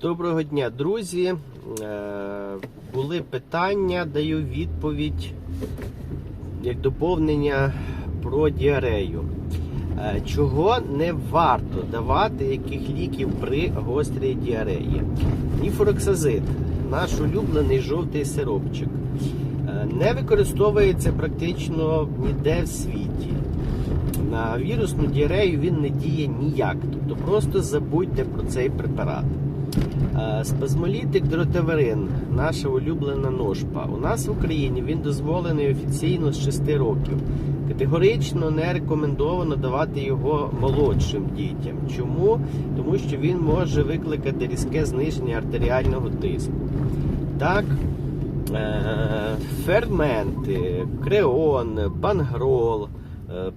Доброго дня, друзі. Е, Були питання, даю відповідь як доповнення про діарею. Е, Чого не варто давати яких ліків при гострій діареї? Ніфороксазид, наш улюблений жовтий сиропчик, е, не використовується практично ніде в світі. На вірусну діарею він не діє ніяк. Тобто просто забудьте про цей препарат. Е, Спазмолітик дротаверин, наша улюблена ножпа. У нас в Україні він дозволений офіційно з 6 років. Категорично не рекомендовано давати його молодшим дітям. Чому? Тому що він може викликати різке зниження артеріального тиску. Так, е, ферменти, креон, пангрол, е,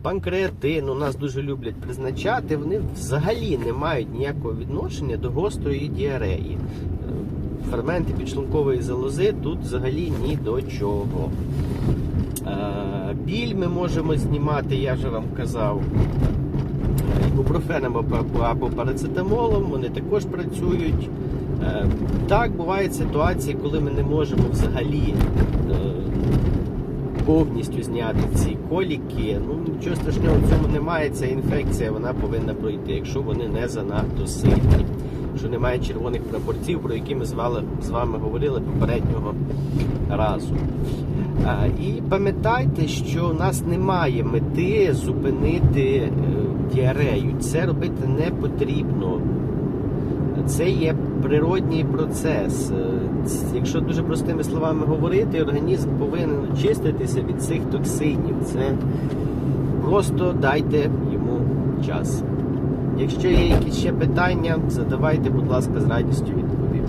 панкреатин у нас дуже люблять призначати. Вони взагалі не мають ніякого відношення до гострої діареї. Е, Ферменти підшлункової залози тут взагалі ні до чого. Е, Біль ми можемо знімати, я вже вам казав, е, ібупрофеном або- парацетамолом, вони також працюють. Е, Так, бувають ситуації, коли ми не можемо взагалі е, повністю зняти ці коліки. Ну нічого страшного в цьому немає. Ця інфекція вона повинна пройти, якщо вони не занадто сильні. Що немає червоних прапорців, про які ми з вами, з вами говорили попереднього разу. І пам'ятайте, що у нас немає мети зупинити е, діарею. Це робити не потрібно. Це є природній процес. Е, Якщо дуже простими словами говорити, організм повинен очиститися від цих токсинів. Це просто дайте йому час. Якщо є якісь ще питання, задавайте, будь ласка, з радістю відповім.